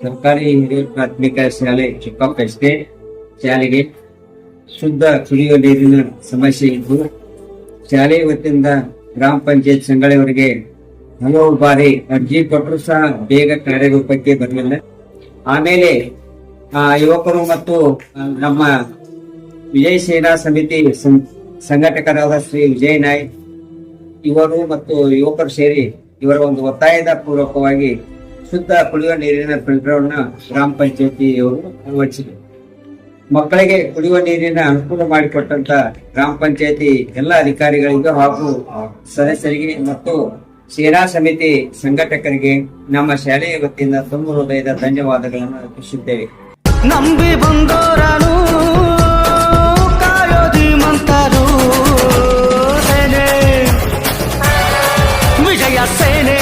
ಸರ್ಕಾರಿ ಹಿರಿಯ ಪ್ರಾಥಮಿಕ ಶಾಲೆ ಚಿಕ್ಕಪ್ಪಷ್ಟೇ ಶಾಲೆಗೆ ಶುದ್ಧ ಕುಡಿಯುವ ನೀರಿನ ಸಮಸ್ಯೆ ಇದ್ದು ಶಾಲೆ ವತಿಯಿಂದ ಗ್ರಾಮ ಪಂಚಾಯತ್ ಸಂಘಗಳವರಿಗೆ ಹಲವು ಬಾರಿ ಅರ್ಜಿ ಕೊಟ್ಟರು ಸಹ ಬೇಗ ಕಾರ್ಯರೂಪಕ್ಕೆ ಬರಲಿಲ್ಲ ಆಮೇಲೆ ಆ, ಯುವಕರು ಮತ್ತು ನಮ್ಮ ವಿಜಯ ಸೇನಾ ಸಮಿತಿ ಸಂಘಟಕರಾದ ಶ್ರೀ ವಿಜಯ್ ನಾಯ್ ಇವರು ಮತ್ತು ಯುವಕರು ಸೇರಿ ಇವರ ಒಂದು ಒತ್ತಾಯದ ಪೂರ್ವಕವಾಗಿ ಶುದ್ಧ ಕುಡಿಯುವ ನೀರಿನ ಫಿಲ್ಟರ್ನ ಗ್ರಾಮ ಪಂಚಾಯತಿಯವರು ಅಳವಡಿಸಿದರು ಮಕ್ಕಳಿಗೆ ಕುಡಿಯುವ ನೀರಿನ ಅನುಕೂಲ ಮಾಡಿಕೊಟ್ಟಂತ ಗ್ರಾಮ ಪಂಚಾಯತಿ ಎಲ್ಲ ಅಧಿಕಾರಿಗಳಿಗೂ ಹಾಗೂ ಸದಸ್ಯರಿಗೆ ಮತ್ತು ಸೇನಾ ಸಮಿತಿ ಸಂಘಟಕರಿಗೆ ನಮ್ಮ ಶಾಲೆಯ ವತಿಯಿಂದ ತುಂಬ ಹೃದಯದ ಧನ್ಯವಾದಗಳನ್ನು ಅರ್ಪಿಸಿದ್ದೇವೆ ನಂಬಿ ಬಂದೋರನು ಮಂತರು ವಿಜಯ ಸೇನೆ.